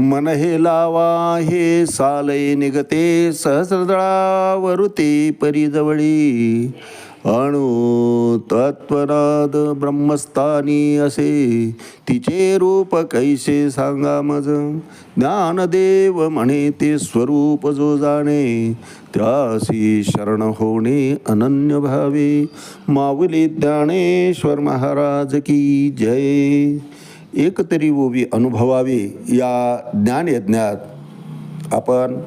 मन हे लावा हे सालय निगते सहस्रदळावरुते परिजवळी. अणु तत्वनाद ब्रह्मस्थानी असे तिचे रूप कैसे सांगा मज? ज्ञानदेव म्हणे ते स्वरूप जो जाणे त्यासी शरण होणे अनन्य भावे. माऊली ज्ञानेश्वर महाराज की जय. एकतरी ओवी अनुभवावी या ज्ञानयज्ञात आपण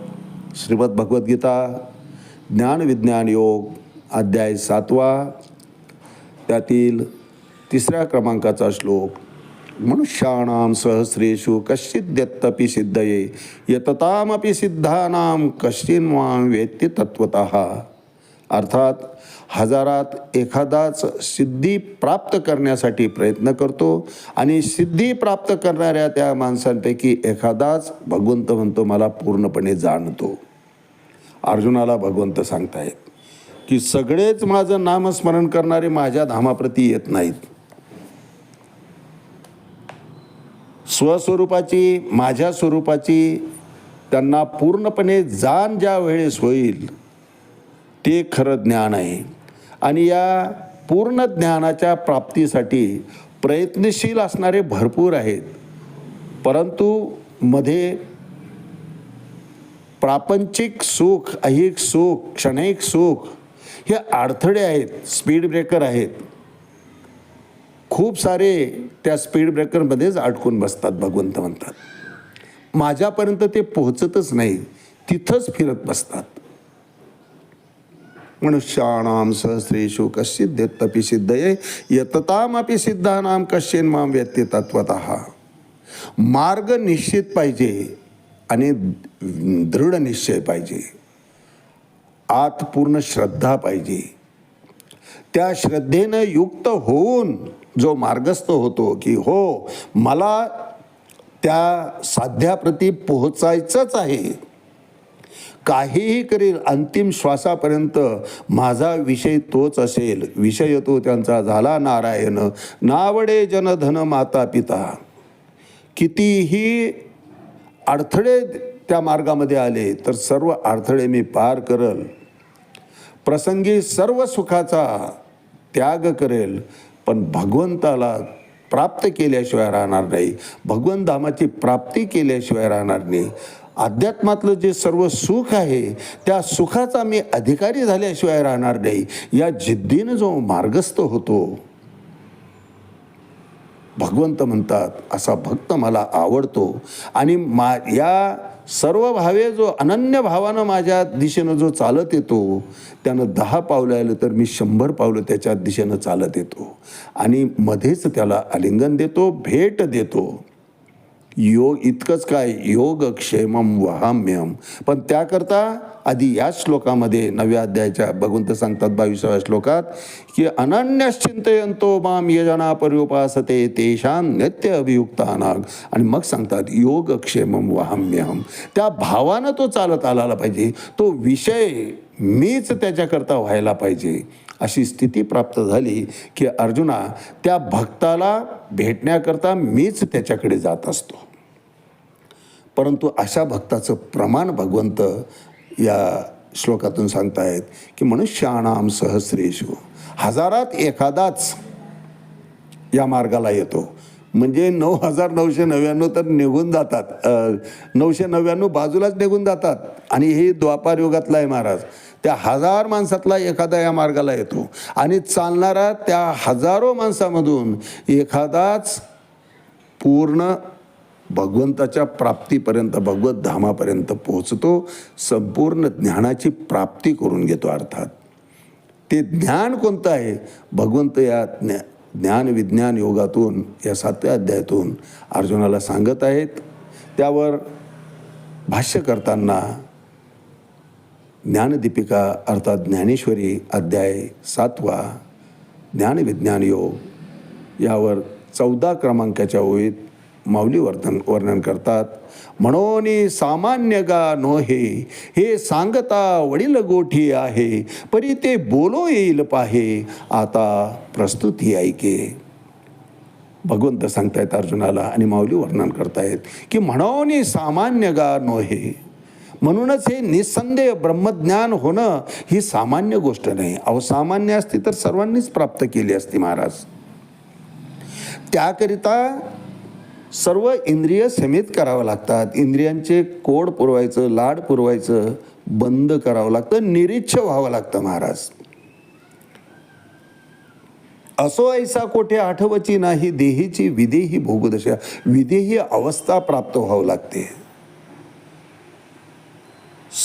श्रीमद भगवद्गीता ज्ञानविज्ञान योग अध्याय सातवा त्यातील तिसऱ्या क्रमांकाचा श्लोक मनुष्याणाम सहस्रेषु कश्चिद्यत्तपि सिद्धये यततामपि सिद्धानाम कश्चिन्वाम वेत्ति तत्वतः अर्थात हजारात एखादाच सिद्धी प्राप्त करण्यासाठी प्रयत्न करतो आणि सिद्धी प्राप्त करणाऱ्या त्या माणसांपैकी एखादाच भगवंत म्हणतो मला पूर्णपणे जाणतो. अर्जुनाला भगवंत सांगतायत की सगळेच माझं नामस्मरण करणारे माझ्या धामाप्रती येत नाहीत. स्वस्वरूपाची माझ्या स्वरूपाची त्यांना पूर्णपणे जाण ज्या वेळेस होईल ते खरं ज्ञान आहे. आणि या पूर्ण ज्ञानाच्या प्राप्तीसाठी प्रयत्नशील असणारे भरपूर आहेत. परंतु मध्ये प्रापंचिक सुख ऐहिक सुख क्षणिक सुख हे अडथळे आहेत स्पीड ब्रेकर आहेत. खूप सारे त्या स्पीड ब्रेकरमध्येच अडकून बसतात भगवंत म्हणतात. माझ्यापर्यंत ते पोहोचतच नाही तिथंच फिरत बसतात. मनुष्याणाम सहस्रेषु कश्चिद्यत्तपि सिद्धये यततामपि सिद्धानाम कश्चिन माम व्यक्ती तत्वत मार्ग निश्चित पाहिजे आणि दृढ निश्चय पाहिजे। आत पूर्ण श्रद्धा पाहिजे। त्या श्रद्धेनं युक्त होऊन जो मार्गस्थ होतो की हो मला त्या साध्याप्रती पोहोचायचंच आहे. काहीही करील अंतिम श्वासापर्यंत माझा विषय तोच असेल. विषय तो त्यांचा झाला नारायण. नावडे जनधन माता पिता कितीही अडथळे त्या मार्गामध्ये आले तर सर्व अडथळे मी पार करल. प्रसंगी सर्व सुखाचा त्याग करेल. पण भगवंताला प्राप्त केल्याशिवाय राहणार नाही. भगवंत धामाची प्राप्ती केल्याशिवाय राहणार नाही. अध्यात्मातलं जे सर्व सुख आहे त्या सुखाचा मी अधिकारी झाल्याशिवाय राहणार नाही. या जिद्दीनं जो मार्गस्थ होतो. भगवंत म्हणतात असा भक्त मला आवडतो. आणि मा या सर्व भावे जो अनन्य भावानं माझ्या दिशेनं जो चालत येतो त्यानं दहा पावलं आलं तर मी शंभर पावलं त्याच्या दिशेनं चालत येतो. आणि मध्येच त्याला आलिंगन देतो भेट देतो. योग इतकंच काय? योग क्षेमम वहाम्यम पण त्याकरता आधी या श्लोकामध्ये नव्या अध्यायाच्या भगवंत सांगतात बावीसाव्या श्लोकात की अनन्यश्चिंतयंतो माम यजना पर्युपासते तेषां नित्य अभियुक्तानाग आणि मग सांगतात योग क्षेमम वहाम्यहम त्या भावानं तो चालत आला पाहिजे. तो विषय मीच त्याच्याकरता व्हायला पाहिजे. अशी स्थिती प्राप्त झाली की अर्जुना त्या भक्ताला भेटण्याकरता मीच त्याच्याकडे जात असतो. परंतु अशा भक्ताचं प्रमाण भगवंत या श्लोकातून सांगतायत की मनुष्याणाम सहस्रेषु हजारात एखादाच या मार्गाला येतो. म्हणजे नऊ हजार नऊशे नव्याण्णव तर निघून जातात. नऊशे नव्याण्णव बाजूलाच निघून जातात. आणि हे द्वापार युगातला आहे महाराज. त्या हजार माणसातला एखादा या मार्गाला येतो. आणि चालणारा त्या हजारो माणसामधून एखादाच पूर्ण भगवंताच्या प्राप्तीपर्यंत भगवत धामापर्यंत पोहोचतो. संपूर्ण ज्ञानाची प्राप्ती करून घेतो अर्थात. ते ज्ञान कोणतं आहे? भगवंत या ज्ञा ज्ञान विज्ञान योगातून या सातव्या अध्यायातून अर्जुनाला सांगत आहेत. त्यावर भाष्य करताना ज्ञानदीपिका अर्थात ज्ञानेश्वरी अध्याय सातवा ज्ञानविज्ञान योग यावर चौदा क्रमांकाच्या ओळीत माऊली वर्तन वर्णन करतात. म्हणून सामान्य गा नो हे हे सांगता वडील गोठी आहे परी ते बोलो येईल पाहे. आता प्रस्तुती ऐके. भगवंत सांगतायत अर्जुनाला आणि माऊली वर्णन करतायत की म्हणून सामान्य गा नोहे. म्हणूनच हे निसंदेह ब्रह्मज्ञान होणं ही सामान्य गोष्ट नाही. अवसामान्य असती तर सर्वांनीच प्राप्त केली असती महाराज. त्याकरिता सर्व इंद्रिय समेत करावं लागतात. इंद्रियांचे कोड पुरवायचं लाड पुरवायचं बंद करावं लागतं निरीच्छ व्हावं लागतं महाराज. असो ऐसा कोठे आठवची नाही देहीची विदेही भोगदशा विदेही अवस्था प्राप्त व्हावं लागते.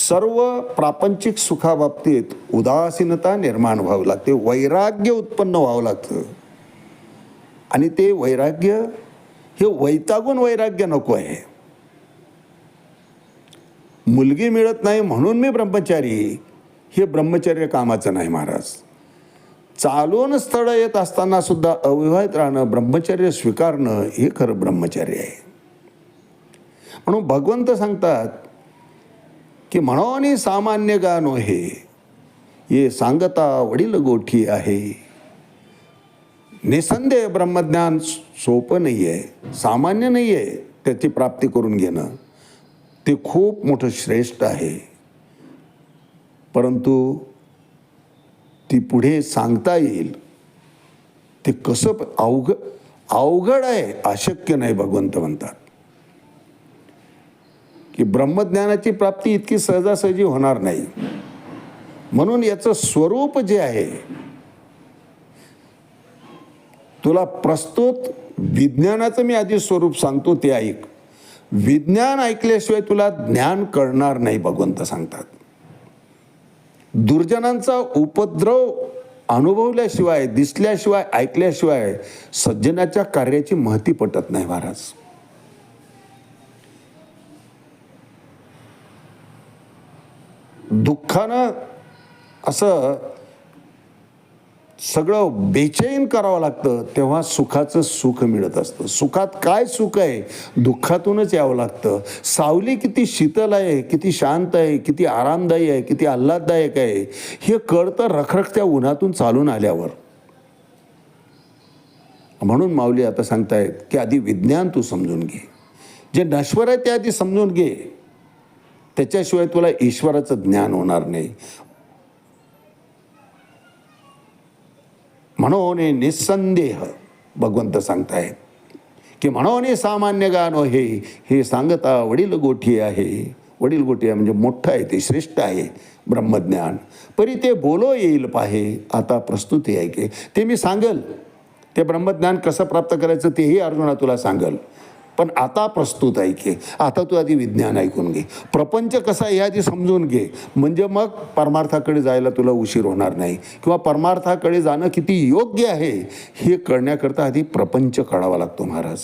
सर्व प्रापंचिक सुखाबाबतीत उदासीनता निर्माण व्हावं लागते वैराग्य उत्पन्न व्हावं लागतं. आणि ते वैराग्य हे वैतागून वैराग्य नको आहे. मुलगी मिळत नाही म्हणून मी ब्रह्मचारी हे ब्रह्मचर्य कामाचं नाही महाराज. चालून स्थळं येत असताना सुद्धा अविवाहित राहणं ब्रह्मचर्य स्वीकारणं हे खरं ब्रह्मचर्य आहे. म्हणून भगवंत सांगतात की म्हणून सामान्य गाणो हे. ये सांगता वडील गोठी आहे. निसंदेह ब्रह्मज्ञान सोपं नाही आहे सामान्य नाही आहे त्याची प्राप्ती करून घेणं. ते खूप मोठं श्रेष्ठ आहे. परंतु ती पुढे सांगता येईल. ते कसं अवघ अवघड आहे अशक्य नाही भगवंत म्हणतात. की ब्रह्मज्ञानाची प्राप्ती इतकी सहजासहजी होणार नाही. म्हणून याचं स्वरूप जे आहे तुला प्रस्तुत विज्ञानाचं मी आधी स्वरूप सांगतो ते ऐक. विज्ञान ऐकल्याशिवाय तुला ज्ञान कळणार नाही भगवंत सांगतात. दुर्जनांचा उपद्रव अनुभवल्याशिवाय दिसल्याशिवाय ऐकल्याशिवाय सज्जनाच्या कार्याची महती पटत नाही महाराज. दुःखानं असं सगळं बेचैन करावं लागतं तेव्हा सुखाचं सुख मिळत असतं. सुखात काय सुख आहे? दुःखातूनच यावं लागतं. सावली किती शीतल आहे किती शांत आहे किती आरामदायी आहे किती आल्हाददायक आहे हे कळतं रखरखत्या उन्हातून चालून आल्यावर. म्हणून माऊली आता सांगतायत की आधी विज्ञान तू समजून घे. जे नश्वर आहे ते आधी समजून घे. त्याच्याशिवाय तुला ईश्वराचं ज्ञान होणार नाही. म्हणून निसंदेह भगवंत सांगतायत की म्हणून हे सामान्य गाणं हे हे सांगता वडील गोठी आहे वडील गोठी आहे म्हणजे मोठं आहे ते श्रेष्ठ आहे ब्रह्मज्ञान परी ते बोलो येईल पाहे आता प्रस्तुती आहे की ते मी सांगल ते ब्रह्मज्ञान कसं प्राप्त करायचं तेही अर्जुना तुला सांगल पण आता प्रस्तुत ऐके आता तू आधी विज्ञान ऐकून घे. प्रपंच कसा आहे आधी समजून घे. म्हणजे मग परमार्थाकडे जायला तुला उशीर होणार नाही. किंवा परमार्थाकडे जाणं किती योग्य आहे हे कळण्याकरता आधी प्रपंच कळावा लागतो महाराज.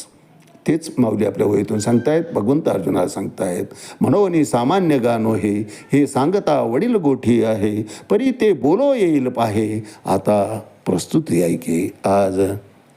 तेच माऊली आपल्या वहीतून सांगतायत भगवंत अर्जुनाला सांगतायत. म्हणोनी सामान्य गाणो हे हे सांगता वडील गोठी आहे. परी ते बोलो येईल पाहे. आता प्रस्तुती ऐके आज.